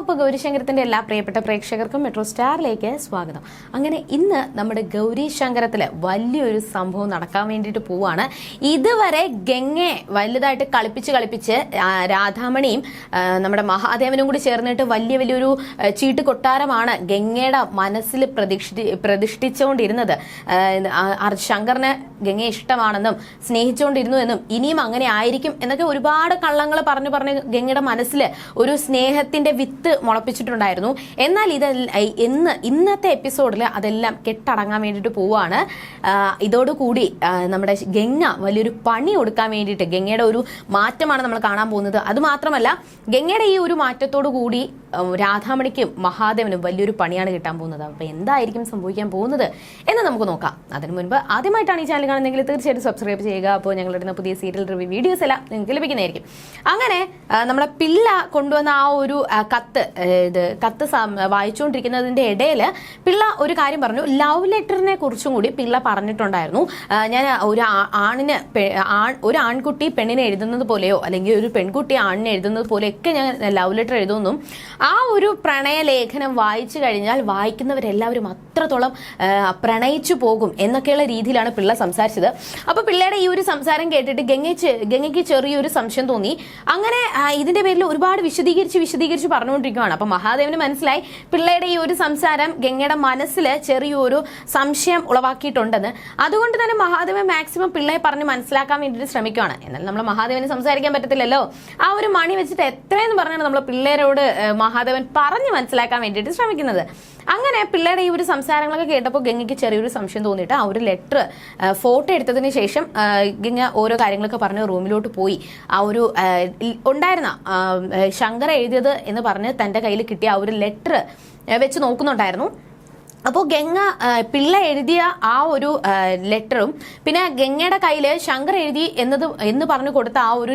അപ്പോൾ ഗൗരിശങ്കരത്തിന്റെ എല്ലാ പ്രിയപ്പെട്ട പ്രേക്ഷകർക്കും മെട്രോ സ്റ്റാറിലേക്ക് സ്വാഗതം. അങ്ങനെ ഇന്ന് നമ്മുടെ ഗൗരിശങ്കരത്തിൽ വലിയൊരു സംഭവം നടക്കാൻ വേണ്ടിയിട്ട് പോവാണ്. ഇതുവരെ ഗംഗയെ വലുതായിട്ട് കളിപ്പിച്ച് കളിപ്പിച്ച് രാധാമണിയും നമ്മുടെ മഹാദേവനും കൂടി ചേർന്നിട്ട് വലിയ വലിയൊരു ചീട്ട് കൊട്ടാരമാണ് ഗംഗയുടെ മനസ്സിൽ പ്രതിഷ്ഠി പ്രതിഷ്ഠിച്ചുകൊണ്ടിരുന്നത് ശങ്കറിന് ഗംഗയെ ഇഷ്ടമാണെന്നും സ്നേഹിച്ചുകൊണ്ടിരുന്നു എന്നും ഇനിയും അങ്ങനെ ആയിരിക്കും എന്നൊക്കെ ഒരുപാട് കള്ളങ്ങൾ പറഞ്ഞു പറഞ്ഞ് ഗംഗയുടെ മനസ്സിൽ ഒരു സ്നേഹത്തിന്റെ വിത്ത് മുളപ്പിച്ചിട്ടുണ്ടായിരുന്നു. എന്നാൽ ഇത് ഇന്ന് ഇന്നത്തെ എപ്പിസോഡിൽ അതെല്ലാം കെട്ടടങ്ങാൻ വേണ്ടിയിട്ട് പോവുകയാണ് ഇതോടുകൂടി നമ്മുടെ ഗംഗ വലിയൊരു പണി കൊടുക്കാൻ വേണ്ടിയിട്ട് ഗംഗയുടെ ഒരു മാറ്റമാണ് നമ്മൾ കാണാൻ പോകുന്നത്. അതുമാത്രമല്ല ഗംഗയുടെ ഈ ഒരു മാറ്റത്തോടു കൂടി രാധാമണിക്കും മഹാദേവനും വലിയൊരു പണിയാണ് കിട്ടാൻ പോകുന്നത്. അപ്പൊ എന്തായിരിക്കും സംഭവിക്കാൻ പോകുന്നത് എന്ന് നമുക്ക് നോക്കാം. അതിനു മുൻപ് ആദ്യമായിട്ടാണ് ഈ ചാനൽ കാണുന്നതെങ്കിൽ തീർച്ചയായിട്ടും സബ്സ്ക്രൈബ് ചെയ്യുക. അപ്പോൾ ഞങ്ങൾ ഇടുന്ന പുതിയ സീരിയൽ റിവ്യൂ വീഡിയോസ് എല്ലാം നിങ്ങൾക്ക് ലഭിക്കുന്നതായിരിക്കും. അങ്ങനെ നമ്മളെ പിള്ള കൊണ്ടുവന്ന ആ ഒരു കത്ത് ഇത് കത്ത് വായിച്ചുകൊണ്ടിരിക്കുന്നതിന്റെ ഇടയിൽ പിള്ള ഒരു കാര്യം പറഞ്ഞു. ലവ് ലെറ്ററിനെ കുറിച്ചും കൂടി പിള്ള പറഞ്ഞിട്ടുണ്ടായിരുന്നു. ഞാൻ ഒരു ആണിന് ഒരു ആൺകുട്ടി പെണ്ണിനെ എഴുതുന്നത് പോലെയോ അല്ലെങ്കിൽ ഒരു പെൺകുട്ടി ആണിനെ എഴുതുന്നത് പോലെയൊക്കെ ഞാൻ ലവ് ലെറ്റർ എഴുതുന്നു ആ ഒരു പ്രണയലേഖനം വായിച്ചു കഴിഞ്ഞാൽ വായിക്കുന്നവരെല്ലാവരും അത്രത്തോളം പ്രണയിച്ചു പോകും എന്നൊക്കെയുള്ള രീതിയിലാണ് പിള്ള സംസാരിച്ചത്. അപ്പൊ പിള്ളയുടെ ഈ ഒരു സംസാരം കേട്ടിട്ട് ഗംഗയ്ക്ക് ഗംഗയ്ക്ക് ചെറിയൊരു സംശയം തോന്നി. അങ്ങനെ ഇതിന്റെ പേരിൽ ഒരുപാട് വിശദീകരിച്ച് വിശദീകരിച്ച് പറഞ്ഞുകൊണ്ടിരിക്കുകയാണ് അപ്പൊ മഹാദേവന് മനസ്സിലായി പിള്ളയുടെ ഈ ഒരു സംസാരം ഗംഗയുടെ മനസ്സിൽ ചെറിയൊരു സംശയം ഉളവാക്കിയിട്ടുണ്ടെന്ന്. അതുകൊണ്ട് തന്നെ മഹാദേവൻ മാക്സിമം പിള്ളയെ പറഞ്ഞ് മനസ്സിലാക്കാൻ വേണ്ടിയിട്ട് ശ്രമിക്കുകയാണ് എന്നാൽ നമ്മൾ മഹാദേവന് സംസാരിക്കാൻ പറ്റത്തില്ലല്ലോ. ആ ഒരു മണി വെച്ചിട്ട് എത്രയെന്ന് പറഞ്ഞാണ് നമ്മൾ പിള്ളേരോട് മഹാദേവൻ പറഞ്ഞു മനസ്സിലാക്കാൻ വേണ്ടിയിട്ട് ശ്രമിക്കുന്നത്. അങ്ങനെ പിള്ളേരുടെ ഈ ഒരു സംസാരങ്ങളൊക്കെ കേട്ടപ്പോൾ ഗംഗയ്ക്ക് ചെറിയൊരു സംശയം തോന്നിയിട്ട് ആ ഒരു ലെറ്റർ ഫോട്ടോ എടുത്തതിന് ശേഷം ഗംഗ ഓരോ കാര്യങ്ങളൊക്കെ പറഞ്ഞ് റൂമിലോട്ട് പോയി. ആ ഒരു ഉണ്ടായിരുന്ന ശങ്കർ എഴുതിയത് എന്ന് പറഞ്ഞ് തന്റെ കയ്യിൽ കിട്ടിയ ആ ഒരു ലെറ്റർ വെച്ച് നോക്കുന്നുണ്ടായിരുന്നു. അപ്പോൾ ഗംഗ പിള്ള എഴുതിയ ആ ഒരു ലെറ്ററും പിന്നെ ഗംഗയുടെ കയ്യിൽ ശങ്കർ എഴുതി എന്നത് എന്ന് പറഞ്ഞു കൊടുത്ത ആ ഒരു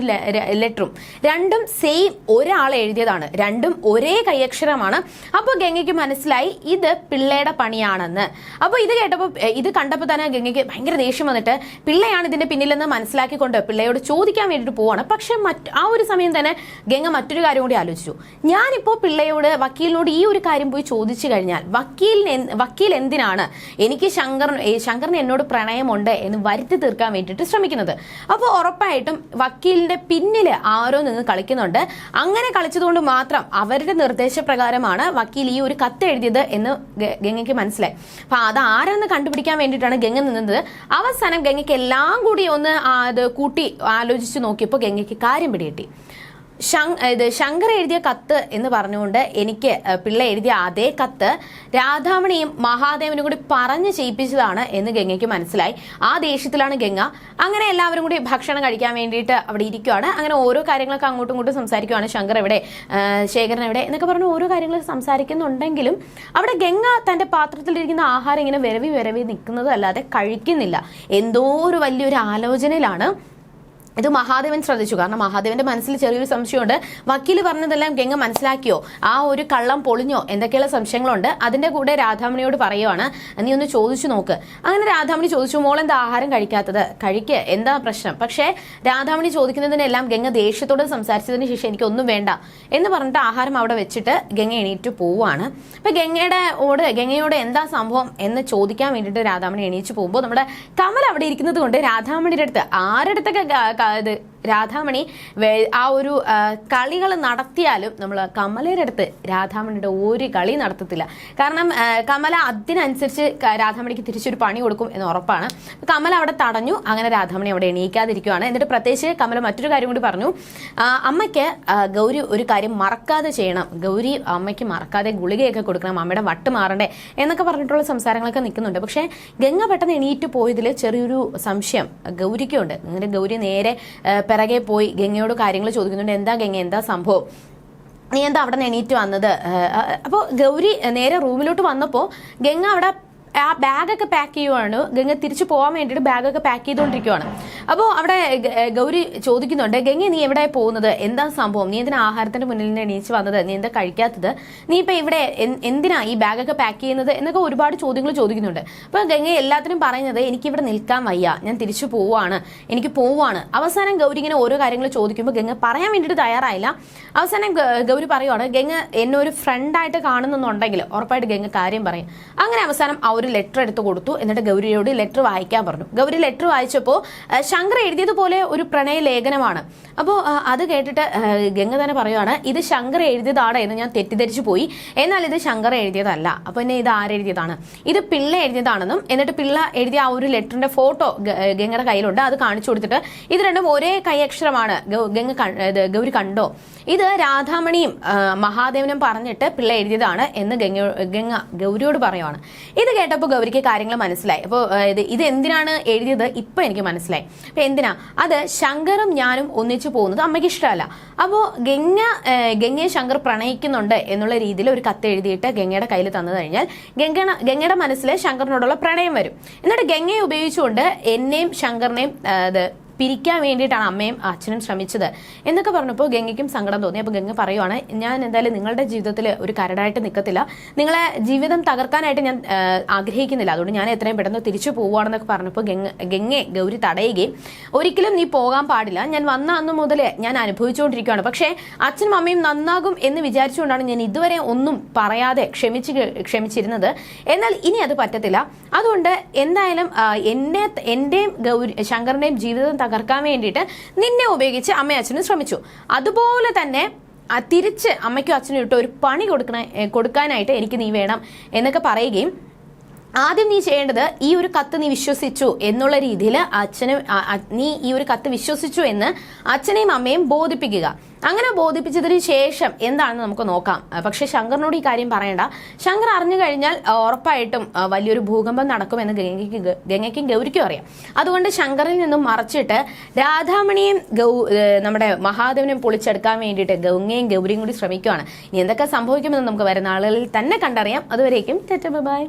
ലെറ്ററും രണ്ടും സെയിം ഒരാൾ എഴുതിയതാണ് രണ്ടും ഒരേ കൈയക്ഷരമാണ്. അപ്പോൾ ഗംഗയ്ക്ക് മനസ്സിലായി ഇത് പിള്ളയുടെ പണിയാണെന്ന്. അപ്പോൾ ഇത് കേട്ടപ്പോൾ ഇത് കണ്ടപ്പോൾ തന്നെ ഗംഗയ്ക്ക് ഭയങ്കര ദേഷ്യം വന്നിട്ട് പിള്ളയാണ് ഇതിന്റെ പിന്നിലെന്ന് മനസ്സിലാക്കിക്കൊണ്ട് പിള്ളയോട് ചോദിക്കാൻ വേണ്ടിയിട്ട് പോവാണ്. പക്ഷേ മറ്റ് ആ ഒരു സമയം തന്നെ ഗംഗ മറ്റൊരു കാര്യം കൂടി ആലോചിച്ചു. ഞാനിപ്പോൾ പിള്ളയോട് വക്കീലിനോട് ഈ ഒരു കാര്യം പോയി ചോദിച്ചു കഴിഞ്ഞാൽ വക്കീലിന് വക്കീൽ എന്തിനാണ് എനിക്ക് ശങ്കർ ശങ്കറിന് എന്നോട് പ്രണയമുണ്ട് എന്ന് വരുത്തി തീർക്കാൻ വേണ്ടിയിട്ട് ശ്രമിക്കുന്നത്. അപ്പോൾ ഉറപ്പായിട്ടും വക്കീലിന്റെ പിന്നിൽ ആരോ നിന്ന് കളിക്കുന്നുണ്ട്. അങ്ങനെ കളിച്ചതുകൊണ്ട് മാത്രം അവരുടെ നിർദ്ദേശപ്രകാരമാണ് വക്കീൽ ഈ ഒരു കത്ത് എഴുതിയത് എന്ന് ഗംഗയ്ക്ക് മനസ്സിലായി. അപ്പൊ അത് ആരെന്ന് കണ്ടുപിടിക്കാൻ വേണ്ടിയിട്ടാണ് ഗംഗ നിന്നത്. അവസാനം ഗംഗയ്ക്ക് എല്ലാം കൂടി ഒന്ന് അത് കൂട്ടി ആലോചിച്ച് നോക്കിയപ്പോൾ ഗംഗയ്ക്ക് കാര്യം പിടികിട്ടി. ഇത് ശങ്കർ എഴുതിയ കത്ത് എന്ന് പറഞ്ഞുകൊണ്ട് എനിക്ക് പിള്ള എഴുതിയ അതേ കത്ത് രാധാമണിയും മഹാദേവനും കൂടി പറഞ്ഞ് ചെയ്യിപ്പിച്ചതാണ് എന്ന് ഗംഗയ്ക്ക് മനസ്സിലായി. ആ ദേഷ്യത്തിലാണ് ഗംഗ. അങ്ങനെ എല്ലാവരും കൂടി ഭക്ഷണം കഴിക്കാൻ വേണ്ടിയിട്ട് അവിടെ ഇരിക്കുവാണ്. അങ്ങനെ ഓരോ കാര്യങ്ങളൊക്കെ അങ്ങോട്ടും ഇങ്ങോട്ടും സംസാരിക്കുവാണ്. ശങ്കർ എവിടെ ശേഖരൻ എവിടെ എന്നൊക്കെ പറഞ്ഞ് ഓരോ കാര്യങ്ങൾ സംസാരിക്കുന്നുണ്ടെങ്കിലും അവിടെ ഗംഗ തന്റെ പാത്രത്തിലിരിക്കുന്ന ആഹാരം ഇങ്ങനെ വിരവി വിരവി നിൽക്കുന്നതല്ലാതെ കഴിക്കുന്നില്ല. എന്തോ ഒരു വലിയൊരു ആലോചനയിലാണ്. ഇത് മഹാദേവൻ ശ്രദ്ധിച്ചു. കാരണം മഹാദേവന്റെ മനസ്സിൽ ചെറിയൊരു സംശയമുണ്ട്. വക്കീൽ പറഞ്ഞതെല്ലാം ഗംഗ മനസ്സിലാക്കിയോ? ആ ഒരു കള്ളം പൊളിഞ്ഞോ? എന്തൊക്കെയുള്ള സംശയങ്ങളുണ്ട്? അതിന്റെ കൂടെ രാധാമണിയോട് പറയുവാണ്. നീ ഒന്ന് ചോദിച്ചു നോക്ക്. അങ്ങനെ രാധാമണി ചോദിച്ചു മോൾ എന്താ ആഹാരം കഴിക്കാത്തത്? കഴിക്ക. എന്താ പ്രശ്നം? പക്ഷേ രാധാമണി ചോദിക്കുന്നതിനെല്ലാം ഗംഗ ദേഷ്യത്തോട് സംസാരിച്ചതിന് ശേഷം എനിക്ക് ഒന്നും വേണ്ട എന്ന് പറഞ്ഞിട്ട് ആഹാരം അവിടെ വെച്ചിട്ട് ഗംഗ എണീറ്റ് പോവാണ് അപ്പൊ ഗംഗയുടെ ഓട് ഗംഗയോട് എന്താ സംഭവം എന്ന് ചോദിക്കാൻ വേണ്ടിയിട്ട് രാധാമണി എണീറ്റ് പോകുമ്പോൾ നമ്മുടെ കമൽ അവിടെ ഇരിക്കുന്നത് കൊണ്ട് രാധാമണിയുടെ അടുത്ത് ആരുടെ അടുത്തൊക്കെ ഇത് രാധാമണി ആ ഒരു കളികൾ നടത്തിയാലും നമ്മൾ കമലയുടെ അടുത്ത് രാധാമണിയുടെ ഒരു കളി നടത്തത്തില്ല. കാരണം കമല അതിനനുസരിച്ച് രാധാമണിക്ക് തിരിച്ചൊരു പണി കൊടുക്കും എന്ന് ഉറപ്പാണ്. കമല അവിടെ തടഞ്ഞു അങ്ങനെ രാധാമണി അവിടെ എണീക്കാതിരിക്കുകയാണ് എന്നിട്ട് പ്രത്യേകിച്ച് കമല മറ്റൊരു കാര്യം കൂടി പറഞ്ഞു. അമ്മയ്ക്ക് ഗൗരി ഒരു കാര്യം മറക്കാതെ ചെയ്യണം. ഗൗരി അമ്മയ്ക്ക് മറക്കാതെ ഗുളികയൊക്കെ കൊടുക്കണം അമ്മയുടെ വട്ട് മാറണ്ടേ എന്നൊക്കെ പറഞ്ഞിട്ടുള്ള സംസാരങ്ങളൊക്കെ നിൽക്കുന്നുണ്ട്. പക്ഷേ ഗംഗ പെട്ടെന്ന് എണീറ്റ് പോയതിൽ ചെറിയൊരു സംശയം ഗൗരിക്കുണ്ട്. അങ്ങനെ ഗൗരി നേരെ പിറകെ പോയി ഗംഗയോട് കാര്യങ്ങൾ ചോദിക്കുന്നുണ്ട്. എന്താ ഗംഗ? എന്താ സംഭവം? നീ എന്താ അവിടെ എണീറ്റ് വന്നത്? അപ്പോൾ ഗൗരി നേരെ റൂമിലോട്ട് വന്നപ്പോൾ ഗംഗ അവിടെ ആ ബാഗൊക്കെ പാക്ക് ചെയ്യുവാണ്. ഗംഗ തിരിച്ചു പോകാൻ വേണ്ടിയിട്ട് ബാഗൊക്കെ പാക്ക് ചെയ്തുകൊണ്ടിരിക്കുവാണ്. അപ്പോൾ അവിടെ ഗൗരി ചോദിക്കുന്നുണ്ട് ഗംഗ നീ എവിടെ പോകുന്നത്? എന്താ സംഭവം? നീ എന്തിനാ ആഹാരത്തിന്റെ മുന്നിൽ നിന്ന് എണീച്ച് വന്നത്? നീ എന്താ കഴിക്കാത്തത്? നീ ഇപ്പൊ ഇവിടെ എന്തിനാ ഈ ബാഗൊക്കെ പാക്ക് ചെയ്യുന്നത്? എന്നൊക്കെ ഒരുപാട് ചോദ്യങ്ങൾ ചോദിക്കുന്നുണ്ട്. അപ്പോൾ ഗംഗ എല്ലാത്തിനും പറയുന്നത് എനിക്ക് ഇവിടെ നിൽക്കാൻ വയ്യ. ഞാൻ തിരിച്ചു പോവാണ്. എനിക്ക് പോവാണ്. അവസാനം ഗൗരി ഇങ്ങനെ ഓരോ കാര്യങ്ങൾ ചോദിക്കുമ്പോൾ ഗംഗ പറയാൻ വേണ്ടിയിട്ട് തയ്യാറായില്ല. അവസാനം ഗൗരി പറയുവാണ് ഗംഗ എന്നെ ഒരു ഫ്രണ്ടായിട്ട് കാണുന്നുണ്ടെങ്കിൽ ഉറപ്പായിട്ട് ഗംഗ കാര്യം പറയും. അങ്ങനെ അവസാനം ആ ലെറ്റർ എടുത്തു കൊടുത്തു. എന്നിട്ട് ഗൗരിയോട് ലെറ്റർ വായിക്കാൻ പറഞ്ഞു. ഗൗരി ലെറ്റർ വായിച്ചപ്പോൾ ശങ്കർ എഴുതിയതുപോലെ ഒരു പ്രണയ ലേഖനമാണ്. അപ്പോൾ അത് കേട്ടിട്ട് ഗംഗ തന്നെ പറയുവാണ് ഇത് ശങ്കർ എഴുതിയതാണ് എന്ന് ഞാൻ തെറ്റിദ്ധരിച്ചു പോയി. എന്നാൽ ഇത് ശങ്കർ എഴുതിയതല്ല. അപ്പോൾ എന്നെ ഇത് ആരെഴുതിയതാണ് ഇത് പിള്ള എഴുതിയതാണെന്നും എന്നിട്ട് പിള്ള എഴുതിയ ആ ഒരു ലെറ്ററിന്റെ ഫോട്ടോ ഗംഗയുടെ കയ്യിലുണ്ട്. അത് കാണിച്ചു കൊടുത്തിട്ട് ഇത് രണ്ടും ഒരേ കൈയക്ഷരമാണ് ഗംഗ ഗൗരി കണ്ടോ? ഇത് രാധാമണിയും മഹാദേവനും പറഞ്ഞിട്ട് പിള്ള എഴുതിയതാണ് എന്ന് ഗംഗ ഗംഗ ഗൗരിയോട് പറയുവാണ്. ഇത് കേട്ടപ്പോൾ ഗൗരിക്ക് കാര്യങ്ങൾ മനസ്സിലായി. അപ്പോൾ ഇത് ഇത് എന്തിനാണ് എഴുതിയത്? ഇപ്പം എനിക്ക് മനസ്സിലായി. അപ്പം എന്തിനാ? അത് ശങ്കറും ഞാനും ഒന്നിച്ചു പോകുന്നത് അമ്മയ്ക്ക് ഇഷ്ടമല്ല. അപ്പോൾ ഗംഗ ഗംഗയെ ശങ്കർ പ്രണയിക്കുന്നുണ്ട് എന്നുള്ള രീതിയിൽ ഒരു കത്ത് എഴുതിയിട്ട് ഗംഗയുടെ കയ്യിൽ തന്നു കഴിഞ്ഞാൽ ഗംഗ ഗംഗയുടെ മനസ്സിൽ ശങ്കറിനോടുള്ള പ്രണയം വരും. എന്നിട്ട് ഗംഗയെ ഉപയോഗിച്ചുകൊണ്ട് എന്നെയും ശങ്കറിനെയും അത് പിരിക്കാൻ വേണ്ടിയിട്ടാണ് അമ്മയും അച്ഛനും ശ്രമിച്ചത് എന്നൊക്കെ പറഞ്ഞപ്പോൾ ഗംഗയ്ക്കും സങ്കടം തോന്നി. അപ്പോൾ ഗംഗ പറയുവാണ് ഞാൻ എന്തായാലും നിങ്ങളുടെ ജീവിതത്തിൽ ഒരു കരടായിട്ട് നിൽക്കത്തില്ല നിങ്ങളെ ജീവിതം തകർക്കാനായിട്ട് ഞാൻ ആഗ്രഹിക്കുന്നില്ല. അതുകൊണ്ട് ഞാൻ എത്രയും പെട്ടെന്ന് തിരിച്ചു പോവുകയാണെന്നൊക്കെ പറഞ്ഞപ്പോൾ ഗംഗ ഗംഗയെ ഗൗരി തടയുകയും ഒരിക്കലും നീ പോകാൻ പാടില്ല. ഞാൻ വന്ന അന്ന് മുതൽ ഞാൻ അനുഭവിച്ചുകൊണ്ടിരിക്കുകയാണ് പക്ഷേ അച്ഛനും അമ്മയും നന്നാകും എന്ന് വിചാരിച്ചുകൊണ്ടാണ് ഞാൻ ഇതുവരെ ഒന്നും പറയാതെ ക്ഷമിച്ച് ക്ഷമിച്ചിരുന്നത്. എന്നാൽ ഇനി അത് പറ്റത്തില്ല. അതുകൊണ്ട് എന്തായാലും എന്നെ എന്റെയും ഗൗരി ശങ്കറിന്റെയും ജീവിതം തകർക്കാൻ വേണ്ടിയിട്ട് നിന്നെ ഉപയോഗിച്ച് അമ്മയും അച്ഛനും ശ്രമിച്ചു. അതുപോലെ തന്നെ തിരിച്ച് അമ്മയ്ക്കും അച്ഛനും ഇട്ട് ഒരു പണി കൊടുക്കണ കൊടുക്കാനായിട്ട് എനിക്ക് നീ വേണം എന്നൊക്കെ പറയുകയും ആദ്യം നീ ചെയ്യേണ്ടത് ഈ ഒരു കത്ത് നീ വിശ്വസിച്ചു എന്നുള്ള രീതിയിൽ അച്ഛനും നീ ഈ ഒരു കത്ത് വിശ്വസിച്ചു എന്ന് അച്ഛനെയും അമ്മയും ബോധിപ്പിക്കുക. അങ്ങനെ ബോധിപ്പിച്ചതിന് ശേഷം എന്താണെന്ന് നമുക്ക് നോക്കാം. പക്ഷെ ശങ്കറിനോട് ഈ കാര്യം പറയണ്ട. ശങ്കർ അറിഞ്ഞു കഴിഞ്ഞാൽ ഉറപ്പായിട്ടും വലിയൊരു ഭൂകമ്പം നടക്കുമെന്ന് ഗംഗയ്ക്ക് ഗംഗയ്ക്കും ഗൗരിക്കും അറിയാം. അതുകൊണ്ട് ശങ്കറിൽ നിന്നും മറച്ചിട്ട് രാധാമണിയും ഗൗ നമ്മുടെ മഹാദേവനെയും പൊളിച്ചെടുക്കാൻ വേണ്ടിയിട്ട് ഗംഗയും ഗൗരിയും കൂടി ശ്രമിക്കുകയാണ് ഇനി എന്തൊക്കെ സംഭവിക്കുമെന്ന് നമുക്ക് വരുന്ന ആളുകളിൽ തന്നെ കണ്ടറിയാം. അതുവരേക്കും ബൈ.